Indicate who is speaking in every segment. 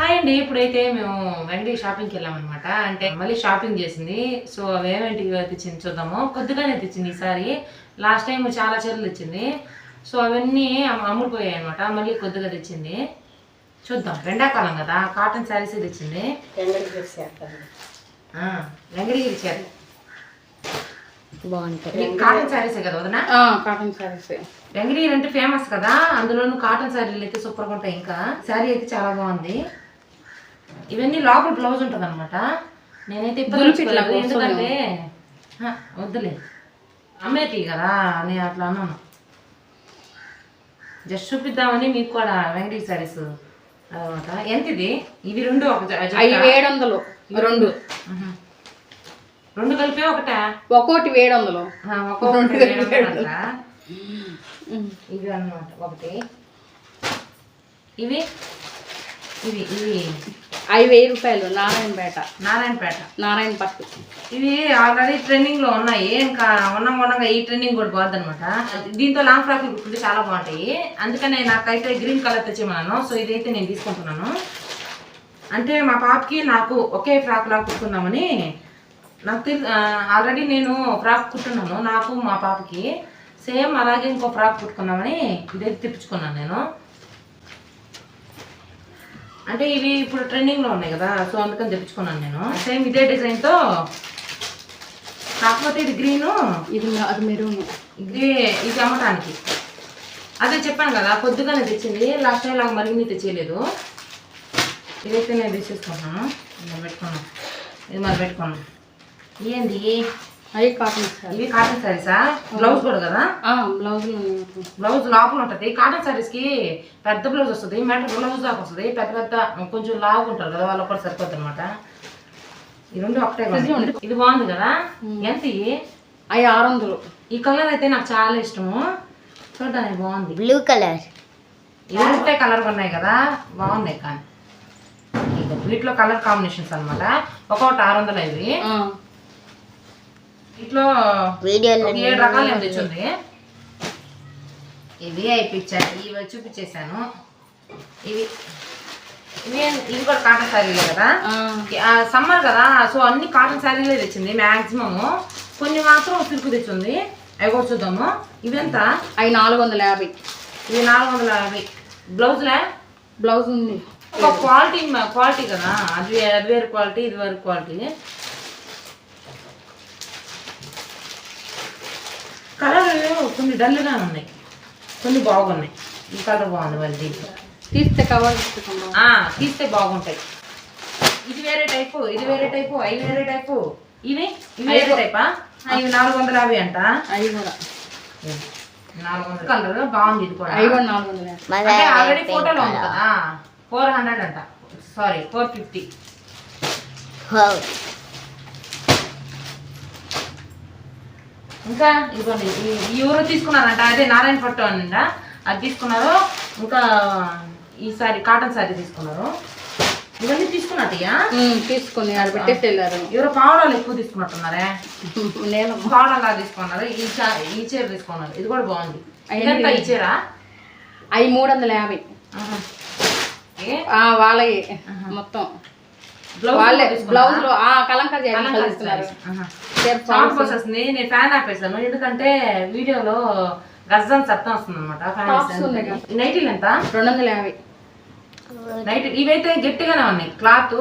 Speaker 1: Hi అండి ఇప్పుడైతే మేము వెంకటే షాపింగ్కి వెళ్ళామన్నమాట. అంటే మళ్ళీ షాపింగ్ చేసింది. సో అవి ఏమేంటి తెచ్చింది చూద్దాము. కొద్దిగానే తెచ్చింది ఈసారి లాస్ట్ టైం చాలా చీరలు తెచ్చింది. సో అవన్నీ అమ్- అమ్ముడుపోయాయి అనమాట మళ్ళీ కొద్దిగా తెచ్చింది. చూద్దాం. ఎండాకాలం కదా. కాటన్ శారీస్ తెచ్చింది. వెంకటగిరి చీర
Speaker 2: బాగుంటాయి.
Speaker 1: కాటన్ శారీసే కదా వదనా?
Speaker 2: కాటన్ శారీస్
Speaker 1: వెంకటగిరి అంటే ఫేమస్ కదా. అందులోనూ కాటన్ శారీలు అయితే సూపర్గా ఉంటాయి ఇంకా. శారీ అయితే చాలా బాగుంది. ఇవన్నీ లోపల బ్లౌజ్ ఉంటుంది అనమాట నేనైతే ఎందుకంటే వద్దులే. అమ్మేటి కదా నేను అట్లా అన్నాను. జస్ట్ చూపిద్దామని మీకు కూడా వెంకటగిరి శారీస్ అనమాట ఎంత ఇది ఇవి రెండు ఒక
Speaker 2: ఏడు వందలు రెండు.
Speaker 1: రెండు కలిపి ఒకటా?
Speaker 2: ఒక్కోటి ఏడు వందలు
Speaker 1: ఒక్కొక్కటి. ఇవి అన్నమాట ఒకటి. ఇవి? ఇవి ఇవి.
Speaker 2: అవి వెయ్యి రూపాయలు నారాయణపేట.
Speaker 1: నారాయణపేట.
Speaker 2: నారాయణ పట్టు
Speaker 1: ఇవి ఆల్రెడీ ట్రెండింగ్లో ఉన్నాయి. ఇంకా ఉన్నాం ఉండగా ఈ ట్రెండింగ్ కూడా బాగుంది అనమాట దీంతో లాంగ్ ఫ్రాక్ కుట్టుకుంటే చాలా బాగుంటాయి. అందుకనే నాకైతే గ్రీన్ కలర్ తెచ్చేమన్నాను సో ఇదైతే నేను తీసుకుంటున్నాను. అంటే మా పాపకి నాకు ఒకే ఫ్రాక్ లాగా కుట్టుకుందామని నాకు తెలు ఆల్రెడీ నేను ఫ్రాక్ కుట్టున్నాను. నాకు మా పాపకి సేమ్ అలాగే ఇంకో ఫ్రాక్ కుట్టుకుందామని ఇదైతే తెప్పించుకున్నాను నేను. అంటే ఇవి ఇప్పుడు ట్రెండింగ్లో ఉన్నాయి కదా సో అందుకని తెప్పించుకున్నాను నేను. సేమ్ ఇదే డిజైన్తో. కాకపోతే ఇది గ్రీన్
Speaker 2: ఇది అది మెరూన్
Speaker 1: ఇది ఇది అమ్మటానికి. అదే చెప్పాను కదా పొద్దుగానే తెచ్చింది లాస్ట్ టైం లాగా మరిన్ని తెచ్చేయలేదు. ఇదైతే నేను తీసేసుకుంటున్నాను పెట్టుకున్నాను. ఇది మరి పెట్టుకున్నాను ఏంది?
Speaker 2: అవి కాటన్
Speaker 1: ఇవి కాటన్ శారీసా బ్లౌజ్ కూడా కదా
Speaker 2: బ్లౌజులు
Speaker 1: బ్లౌజ్ లోపల ఉంటుంది. కాటన్ శారీస్కి పెద్ద బ్లౌజ్ వస్తుంది. మీటర్ బ్లౌజ్ దాకా వస్తుంది. పెద్ద పెద్ద కొంచెం లావు ఉంటారు కదా వాళ్ళకి కూడా సరిపోతుంది అనమాట ఈ రెండు ఒకటే. ఇది బాగుంది కదా? ఎంత ఇవి?
Speaker 2: అవి ఆరు వందలు.
Speaker 1: ఈ కలర్ అయితే నాకు చాలా ఇష్టము. చూడడానికి బాగుంది.
Speaker 3: Blue colour.
Speaker 1: ఇవి ఒకటే కలర్ ఉన్నాయి కదా? బాగున్నాయి కానీ. వీటిలో కలర్ కాంబినేషన్స్ అన్నమాట. ఒక్కొక్కటి ఆరు వందలు ఇవి ఒక ఏడు రకాలు తెచ్చింది. ఇవి అయిపించాను ఇవి చూపించేశాను. ఇవి ఇవి కూడా కాటన్ శారీలే కదా? సమ్మర్ కదా సో అన్ని కాటన్ శారీలే తెచ్చింది మ్యాక్సిమము కొన్ని మాత్రం సిల్క్ తెచ్చింది. అవి కూడా చూద్దాము. ఇవెంత
Speaker 2: అవి నాలుగు వందల యాభై.
Speaker 1: ఇవి నాలుగు వందల యాభై. బ్లౌజ్లే?
Speaker 2: బ్లౌజ్ ఉంది.
Speaker 1: ఒక క్వాలిటీ క్వాలిటీ కదా. అది అది వేరు క్వాలిటీ ఇది వేరు క్వాలిటీ. కలర్ కొన్ని డల్గా ఉన్నాయి. కొన్ని బాగున్నాయి. ఈ కలర్ బాగుంది మరి దీంట్లో.
Speaker 2: తీస్తే కవర్
Speaker 1: తీస్తే బాగుంటాయి. ఇది వేరే టైపు ఇది వేరే టైపు అవి వేరే టైపు. ఇవి? ఇవి వేరే టైపా? ఆ, ఇవి నాలుగు వందల యాభై అంట?
Speaker 2: అవి కూడా
Speaker 1: నాలుగు వందల. కలర్ బాగుంది ఇది కూడా.
Speaker 2: అవి కూడా నాలుగు వందల. యాభై
Speaker 3: మన
Speaker 1: అంటే ఆల్రెడీ ఫోటోలో ఉంది కదా. ఫోర్ హండ్రెడ్ అంట. సారీ ఫోర్ ఫిఫ్టీ ఇంకా ఇదిగోండి ఈ- ఈ ఊరు తీసుకున్నారంట? అదే నారాయణ పట్టు అనిందా? అది తీసుకున్నారు? ఇంకా ఈసారి కాటన్ శారీ తీసుకున్నారు? ఇవన్నీ తీసుకున్నట్టయ్యా?
Speaker 2: ఉమ్, తీసుకొని ఆడ పెట్టేసి వెళ్ళారు
Speaker 1: ఎవరో పావడాలు ఎక్కువ తీసుకున్నట్టున్నారే?
Speaker 2: నేను.
Speaker 1: పావడాలా తీసుకున్నారు. ఈ ఈ చీర తీసుకున్నారు. ఇది కూడా బాగుంది. ఇదంతా ఈ చీర?
Speaker 2: అవి మూడు వందల యాభై వాళ్ళవి మొత్తం.
Speaker 1: బ్లౌజ్
Speaker 2: వాళ్ళే? బ్లౌజ్లో కలంకారీ కలిస్తున్నారు
Speaker 1: సౌండ్ పోసేస్తుంది నేను ఫ్యాన్ ఆపేసాను ఎందుకంటే వీడియోలో గజం శబ్దం వస్తుంది అనమాట. నైటీలు ఎంత
Speaker 2: రెండు వందల యాభై
Speaker 1: నైట్ ఇవైతే గట్టిగానే ఉన్నాయి. క్లాత్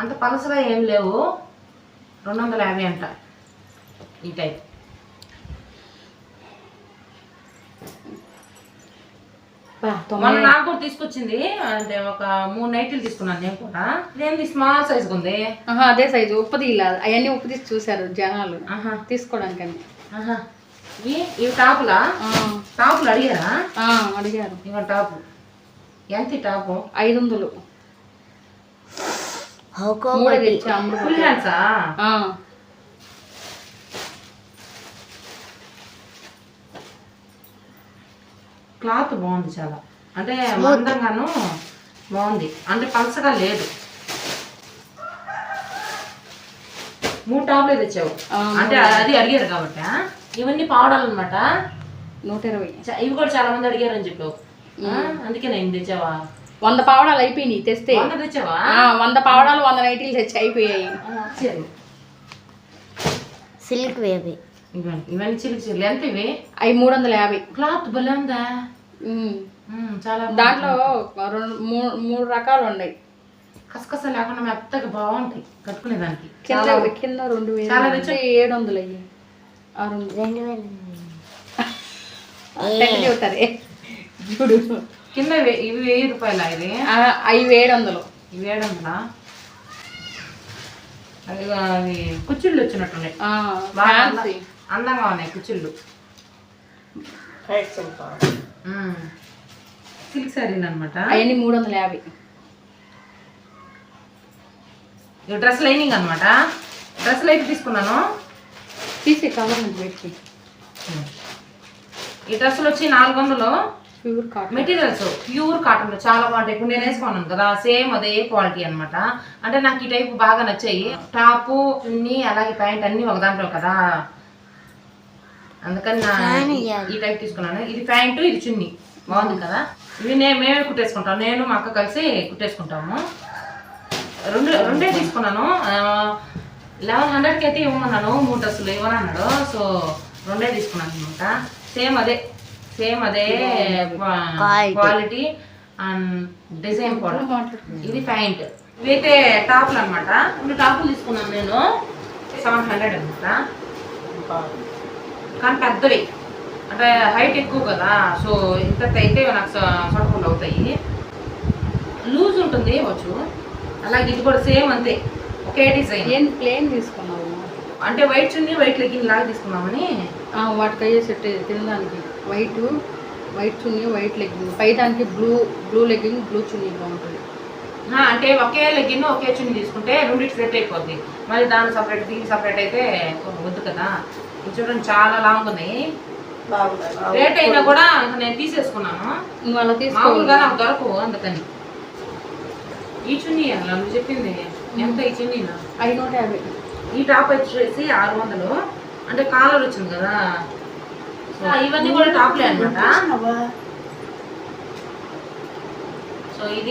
Speaker 1: అంత పలసగా ఏం లేవు. రెండు వందల యాభై అంట. ఈ టైప్ మొన్న నాకు కూడా తీసుకొచ్చింది. అంటే ఒక మూడు నైటీలు తీసుకున్నాను నేను కూడా. ఇదేంది? స్మాల్ సైజ్ ఉంది.
Speaker 2: ఆహా, అదే సైజు. ఉప్పు తీయలేదు అవన్నీ ఉప్పు తీసి చూశారు జనాలు.
Speaker 1: ఆహా. ఇవి ఇవి టాపులా?
Speaker 2: ఆ,
Speaker 1: టాపులు అడిగారా?
Speaker 2: ఆ, అడిగారు.
Speaker 1: ఇవ టాపు ఎంత టాపు?
Speaker 2: ఐదు వందలు.
Speaker 1: ఫుల్ హ్యాండ్సా క్లాత్ బాగుంది చాలా. అంటే మందంగాను బాగుంది. అంటే పలసగా లేదు. మూడు టాప్లే తెచ్చావు. అంటే అది అడిగారు కాబట్టి? ఇవన్నీ పావడాలు అనమాట
Speaker 2: నూట ఇరవై
Speaker 1: ఇవి కూడా చాలా మంది అడిగారు అని చెప్పావు. ఆ? అందుకే నేను తెచ్చావా?
Speaker 2: వంద పావడాలు అయిపోయినాయి తెస్తే.
Speaker 1: వంద తెచ్చావా?
Speaker 2: ఆ, వంద పావడాలు వంద నైటీలు తెచ్చి అయిపోయాయి.
Speaker 1: సరే.
Speaker 3: సిల్క్ వేవి.
Speaker 1: ఇవన్నీ ఇవన్నీ చిలికి చిల్లి. ఎంత ఇవి?
Speaker 2: అవి మూడు వందల యాభై
Speaker 1: క్లాత్ భలే ఉందా? చాలా
Speaker 2: దాంట్లో రెండు మూడు మూడు రకాలు ఉన్నాయి
Speaker 1: కసకస లేకుండా మెత్తగా బాగుంటాయి కట్టుకునే దానికి.
Speaker 2: కింద కింద రెండు
Speaker 1: చాలా
Speaker 2: ఏడు వందలు అయ్యి రెండు
Speaker 3: వేలు.
Speaker 2: చెబుతారే చూడు.
Speaker 1: కింద ఇవి వెయ్యి రూపాయల ఇది?
Speaker 2: అవి ఏడు వందలు
Speaker 1: ఇవి ఏడందా అవి అవి కుచ్చిళ్ళు వచ్చినట్టున్నాయి. అందంగా ఉన్నాయి కుచ్చిళ్ళు. సిల్క్ శారీలు అనమాట
Speaker 2: అవన్నీ మూడు వందల యాభై.
Speaker 1: ఇవి డ్రెస్ లైనింగ్ అనమాట డ్రెస్ లైట్ తీసుకున్నాను.
Speaker 2: తీసి కవర్ పెట్టి
Speaker 1: ఈ డ్రెస్సులు వచ్చి నాలుగు వందలు
Speaker 2: pure cotton.
Speaker 1: Materials pure cotton. చాలా బాగుంటాయి. ఇప్పుడు నేను వేసుకున్నాను కదా సేమ్ అదే క్వాలిటీ అన్నమాట. అంటే నాకు ఈ టైప్ బాగా నచ్చాయి. టాప్ చున్నీ అలాగే ప్యాంట్ అన్ని ఒక దాంట్లో కదా. అందుకని నా ఈ టైప్ తీసుకున్నాను. ఇది ప్యాంటు ఇది చున్నీ. బాగుంది కదా? ఇవి నేను మేమే కుట్టేసుకుంటాం. నేను మా అక్క కలిసి కుట్టేసుకుంటాము. రెండు రెండే తీసుకున్నాను. లెవెన్ హండ్రెడ్కి అయితే ఇవ్వమన్నాను. మూడు డ్రెస్సులు ఇవ్వనన్నాడు. సో రెండే తీసుకున్నాను అనమాట. సేమ్ అదే. సేమ్ అదే క్వాలిటీ అండ్ డిజైన్ కూడా. ఇది ప్యాంట్. ఇవైతే టాప్లు అనమాట. రెండు టాపులు తీసుకున్నాను నేను. సెవెన్ హండ్రెడ్ అనమాట. కానీ పెద్దవి. అంటే హైట్ ఎక్కువ కదా సో ఇంత అయితే నాకు సొడకుండా అవుతాయి లూజ్ ఉంటుంది వచ్చు అలాగే ఇది కూడా సేమ్ అంతే ఒకే డిజైన్
Speaker 2: ఏం ప్లేన్ తీసుకున్నావు
Speaker 1: అంటే వైట్ చున్నీ వైట్ లెగ్గిన్ లాగా తీసుకున్నామని.
Speaker 2: వాటికి అయ్యే సెట్ తినడానికి. White white chunni white legging పై దానికి blue blue legging blue chunni బాగుంటుంది.
Speaker 1: అంటే ఒకే లెగ్గిన్ ఒకే చున్నీ తీసుకుంటే రెండింటి సెట్ అయిపోద్ది. మళ్ళీ దాని సపరేట్ దీనికి సపరేట్ అయితే వద్దు కదా. చూడండి చాలా లాంగ్ ఉన్నాయి. రేట్ అయినా కూడా నేను తీసేసుకున్నాను. మామూలుగా నాకు దొరకవు అందుకని. ఈ చున్నీ నువ్వు చెప్పింది ఎంత ఈ చున్నీ
Speaker 2: ఐదు నూట యాభై.
Speaker 1: ఈ టాప్ వచ్చేసి ఆరు వందలు అంటే కాలర్ వచ్చింది కదా. ఇవన్నీ కూడా టాప్లే అనమాట సో ఇది